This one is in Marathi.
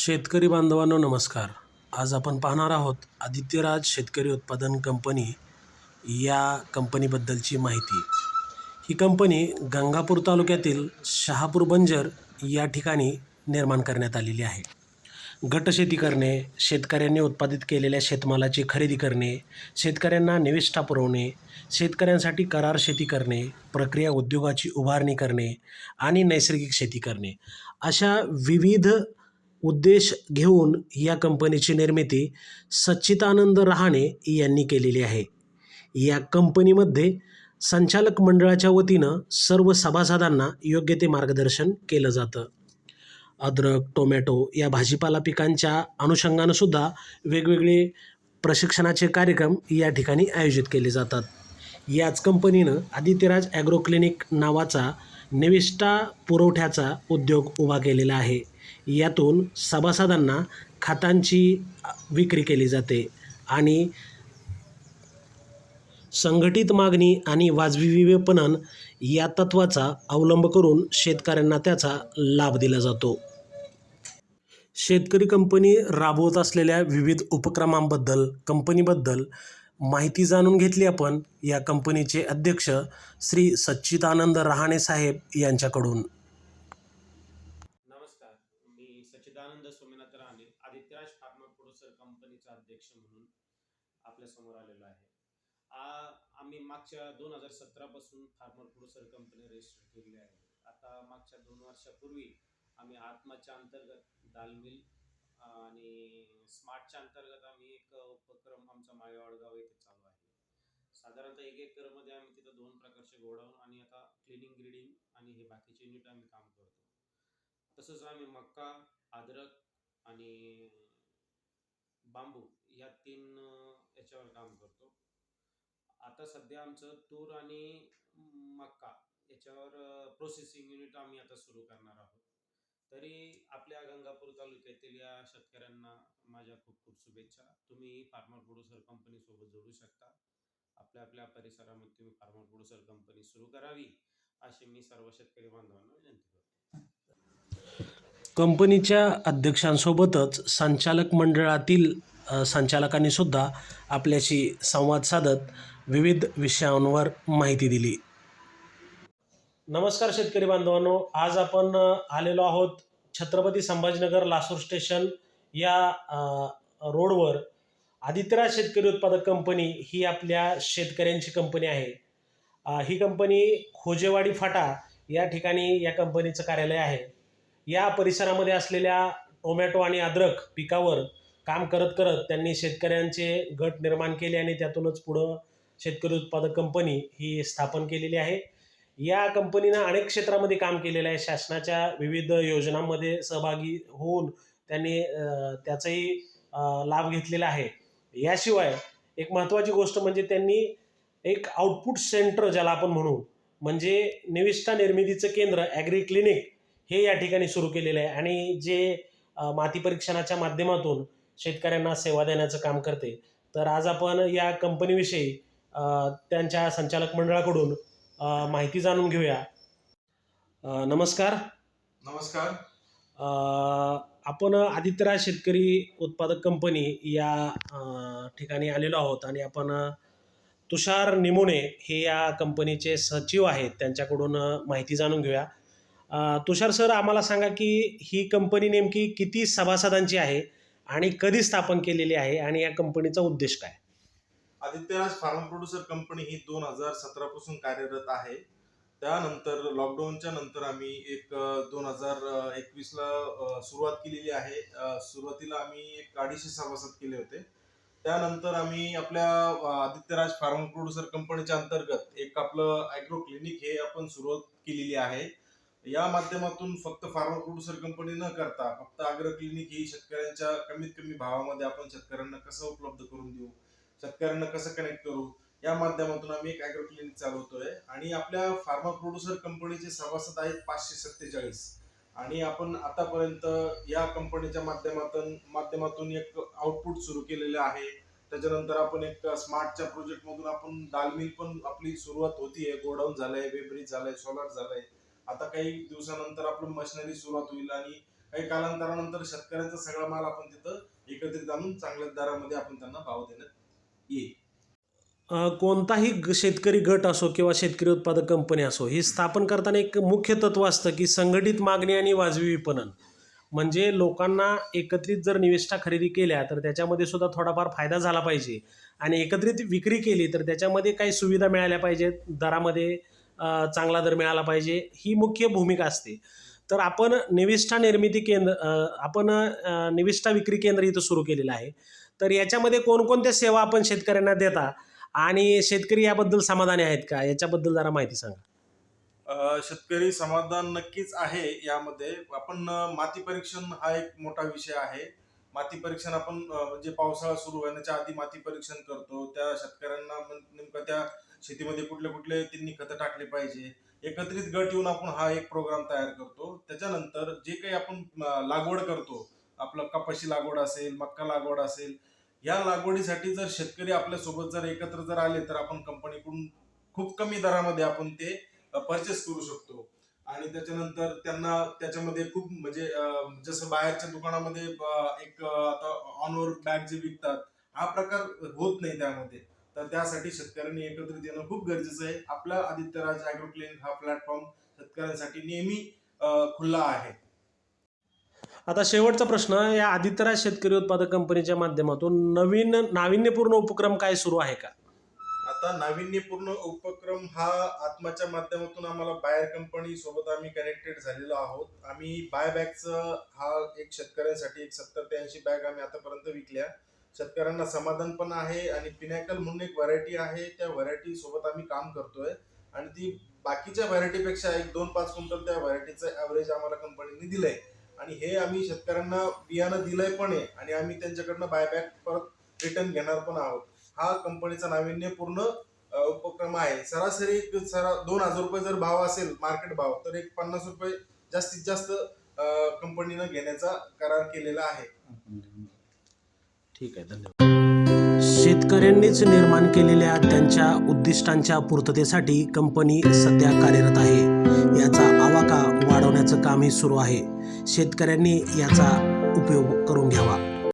शेतकरी बांधवांनो नमस्कार. आज आपण पाहणार आहोत आदित्यराज शेतकरी उत्पादन कंपनी या कंपनीबद्दलची माहिती. ही कंपनी गंगापूर तालुक्यातील शहापूर बंजर या ठिकाणी निर्माण करण्यात आलेली आहे. गटशेती करणे शेतकऱ्यांनी उत्पादित केलेल्या शेतमालाची खरेदी करणे शेतकऱ्यांना निविष्ठा पुरवणे शेतकऱ्यांसाठी करार शेती करणे प्रक्रिया उद्योगाची उभारणी करणे आणि नैसर्गिक शेती करणे अशा विविध उद्देश घेऊन या कंपनीची निर्मिती सच्चिदानंद रहाणे यांनी केलेली आहे. या कंपनीमध्ये संचालक मंडळाच्या वतीनं सर्व सभासदांना योग्य ते मार्गदर्शन केलं जातं. अद्रक टोमॅटो या भाजीपाला पिकांच्या अनुषंगानं सुद्धा वेगवेगळे प्रशिक्षणाचे कार्यक्रम या ठिकाणी आयोजित केले जातात. याच कंपनीनं आदित्यराज ॲग्रो क्लिनिक नावाचा निविष्ठा पुरवठ्याचा उद्योग उभा केलेला आहे. यातून सभासदांना खतांची विक्री केली जाते आणि संघटित मागणी आणि वाजवी विपणन या तत्वाचा अवलंब करून शेतकऱ्यांना त्याचा लाभ दिला जातो. शेतकरी कंपनी राबवत असलेल्या विविध उपक्रमांबद्दल कंपनीबद्दल माहिती जाणून घेतली आपण या कंपनीचे अध्यक्ष श्री सच्चिदानंद रहाणे साहेब यांच्याकडून नमस्कार मी सच्चिदानंद सोमनाथ राणे आदित्यराज फार्मा प्रोड्युसर कंपनीचा अध्यक्ष म्हणून आपल्यासमोर आलेलो आहे. आम्ही मागच्या दोन हजार सतरापासून फार्मर प्रोड्युसर कंपनी रजिस्टर केलेली आहे. आता मागच्या दोन वर्षापूर्वी आम्ही आत्माच्या अंतर्गत दाल मिल आणि स्मार्टच्या अंतर्गत आम्ही एक उपक्रम आमचा माळेवाडगाव येथे चालू आहे. साधारणतः एक एकरमध्ये आम्ही तिथं दोन प्रकारचे गोडाऊन आणि आता क्लिनिंग ग्रीडिंग आणि हे बाकीचे युनिट आम्ही काम करतो. तसंच आम्ही मक्का अद्रक आणि बांबू या तीन याच्यावर काम करतो. आता सध्या आमचं तूर आणि मक्का याच्यावर प्रोसेसिंग युनिट आम्ही आता सुरू करणार आहोत. तरी आपल्या गंगापूर तालुक्यातील या शेतकऱ्यांना माझ्या खूप खूप शुभेच्छा. तुम्ही फार्मर प्रोड्युसर कंपनीसोबत जोडू शकता. आपल्या आपल्या परिसरामध्ये तुम्ही फार्मर प्रोड्युसर कंपनी सुरू करावी अशी मी सर्व शेतकरी बांधवांना विनंती करतो. कंपनीच्या अध्यक्षांसोबतच संचालक मंडळातील संचालकांनी सुद्धा आपल्याशी संवाद साधत विविध विषयांवर माहिती दिली. नमस्कार शेतकरी बांधवांनो. आज आपण आलेलो आहोत छत्रपती संभाजीनगर लासूर स्टेशन या रोडवर. आदित्यराज शेतकरी उत्पादक कंपनी ही आपल्या शेतकऱ्यांची कंपनी आहे. ही कंपनी खोजेवाडी फाटा या ठिकाणी या कंपनीचं कार्यालय आहे. या परिसरामध्ये असलेल्या टोमॅटो आणि अद्रक पिकावर काम करत करत त्यांनी शेतकऱ्यांचे गट निर्माण केले आणि त्यातूनच पुढं शेतकरी उत्पादक कंपनी ही स्थापन केलेली आहे. या कंपनीनं अनेक क्षेत्रामध्ये काम केलेलं आहे. शासनाच्या विविध योजनांमध्ये सहभागी होऊन त्यांनी त्याचाही लाभ घेतलेला आहे. याशिवाय एक महत्त्वाची गोष्ट म्हणजे त्यांनी एक आउटपुट सेंटर ज्याला आपण म्हणू म्हणजे निविष्ठा निर्मितीचं केंद्र ॲग्री क्लिनिक हे या ठिकाणी सुरू केलेलं आहे. आणि जे माती परीक्षणाच्या माध्यमातून शेतकऱ्यांना सेवा देण्याचं काम करते. तर आज आपण या कंपनीविषयी त्यांच्या संचालक मंडळाकडून माहिती जाणून घेऊया. नमस्कार. नमस्कार. आपण आदित्यराज शेतकरी उत्पादक कंपनी या ठिकाणी आलेलो आहोत. आणि आपण तुषार निमोणे हे या कंपनीचे सचिव आहेत. त्यांच्याकडून माहिती जाणून घेऊया. तुषार सर आम्हाला सांगा की ही कंपनी नेमकी किती सभासदांची आहे आणि कधी स्थापन केलेली आहे आणि या कंपनीचा उद्देश काय? आदित्यराज फार्म प्रोड्युसर कंपनी ही दोन हजार सतरा पासून कार्यरत आहे. त्यानंतर लॉकडाऊनच्या नंतर आम्ही एक दोन हजार एकवीसला सुरुवात केलेली आहे. सुरुवातीला आम्ही एक अडीचशे सभासद केले होते. त्यानंतर आम्ही आपल्या आदित्यराज फार्म प्रोड्युसर कंपनीच्या अंतर्गत एक आपलं ॲग्रो क्लिनिक हे आपण सुरुवात केलेली आहे. या माध्यमातून फक्त फार्मा प्रोड्युसर कंपनी न करता फक्त अग्र क्लिनिक ही शेतकऱ्यांच्या कमीत कमी भावामध्ये आपण शेतकऱ्यांना कसं उपलब्ध करून देऊ शेतकऱ्यांना कसं कनेक्ट करू या माध्यमातून आम्ही एक अॅग्रो क्लिनिक चालवतोय. आणि आपल्या फार्मा प्रोड्युसर कंपनीचे सभासद आहेत पाचशे सत्तेचाळीस. आणि आपण आतापर्यंत या कंपनीच्या माध्यमातून माध्यमातून एक आउटपुट सुरू केलेलं आहे. त्याच्यानंतर आपण एक स्मार्टच्या प्रोजेक्ट मधून आपण दालमिल पण आपली सुरुवात होतीये. गोडाऊन झालंय वेबरीज झालंय सोलार झालंय. आता काही दिवसानंतर आपलं मशिनरी सुरुवात होईल आणि काही कालांतरानंतर शेतकऱ्यांचा सगळा माल आपण तिथं एकत्रित आणून चांगल्या दरामध्ये आपण त्यांना भाव देण्यात येईल. कोणताही ग शेतकरी गट असो किंवा शेतकरी उत्पादक कंपनी असो ही स्थापन करताना एक मुख्य तत्व असतं की संघटित मागणी आणि वाजवी विपणन. म्हणजे लोकांना एकत्रित जर निविष्ठा खरेदी केल्या तर त्याच्यामध्ये सुद्धा थोडाफार फायदा झाला पाहिजे. आणि एकत्रित विक्री केली तर त्याच्यामध्ये काही सुविधा मिळाल्या पाहिजेत दरामध्ये. चांगला दर मिळाला पाहिजे ही मुख्य भूमिका असते. तर आपण निविष्ठा निर्मिती केंद्र आपण निविष्ठा विक्री केंद्र इथं सुरू केलेलं आहे. तर याच्यामध्ये कोणकोणत्या सेवा आपण शेतकऱ्यांना देता आणि शेतकरी याबद्दल समाधानी आहेत का? याच्याबद्दल जरा माहिती सांगा. शेतकरी समाधान नक्कीच आहे यामध्ये. आपण माती परीक्षण हा एक मोठा विषय आहे. माती परीक्षण आपण म्हणजे पावसाळा सुरू होण्याच्या आधी माती परीक्षण करतो. त्या शेतकऱ्यांना नेमकं त्या शेतीमध्ये कुठले कुठले त्यांनी खतं टाकले पाहिजे. एकत्रित गट येऊन आपण हा एक प्रोग्राम तयार करतो. त्याच्यानंतर जे काही आपण लागवड करतो आपलं कपाशी लागवड असेल मक्का लागवड असेल या लागवडीसाठी जर शेतकरी आपल्यासोबत जर एकत्र जर आले तर आपण कंपनीकडून खूप कमी दरामध्ये आपण ते परचेस करू शकतो. आणि त्याच्यानंतर त्यांना त्याच्यामध्ये खूप म्हणजे जसं बाहेरच्या दुकानामध्ये एक आता ऑनवर बॅग जे विकतात हा प्रकार होत नाही त्यामध्ये. तर त्यासाठी शेतकऱ्यांनी एकत्रित येणं खूप गरजेचं आहे. आपला आदित्यराज अॅग्रो क्लिनिक हा प्लॅटफॉर्म शेतकऱ्यांसाठी नेहमी खुला आहे. आता शेवटचा प्रश्न या आदित्यराज शेतकरी उत्पादक कंपनीच्या माध्यमातून नवीन नाविन्यपूर्ण उपक्रम काय सुरू आहे का? आता नाविन्यपूर्ण उपक्रम हा आत्माच्या माध्यमातून आम्हाला बायर कंपनी सोबत आम्ही कनेक्टेड झालेलो आहोत. आम्ही बाय बॅगचं हा एक शेतकऱ्यांसाठी एक सत्तर ते ऐंशी बॅग आम्ही आतापर्यंत विकल्या. शेतकऱ्यांना समाधान पण आहे आणि पिनॅकल म्हणून एक व्हरायटी आहे. त्या व्हरायटी सोबत आम्ही काम करतोय. आणि ती बाकीच्या व्हरायटीपेक्षा एक दोन पाच क्विंटल त्या व्हरायटीचं ॲव्हरेज आम्हाला कंपनीने दिलंय. आणि हे आम्ही शेतकऱ्यांना बियाणं दिलंय पण आहे आणि आम्ही त्यांच्याकडनं बायबॅक परत रिटर्न घेणार पण आहोत. हा कंपनीचा नाविन्यपूर्ण उपक्रम आहे. सरासरी एक सरा दोन हजार रुपये जर भाव असेल मार्केट भाव तर एक पन्नास रुपये जास्तीत जास्त कंपनीनं घेण्याचा करार केलेला आहे. ठीक आहे धन्यवाद. शेतकऱ्यांनीच निर्माण केलेल्या त्यांच्या उद्दिष्टांच्या पूर्ततेसाठी कंपनी सध्या कार्यरत आहे. याचा आवाका वाढवण्याचं कामही सुरू आहे. शेतकऱ्यांनी याचा उपयोग करून घ्यावा.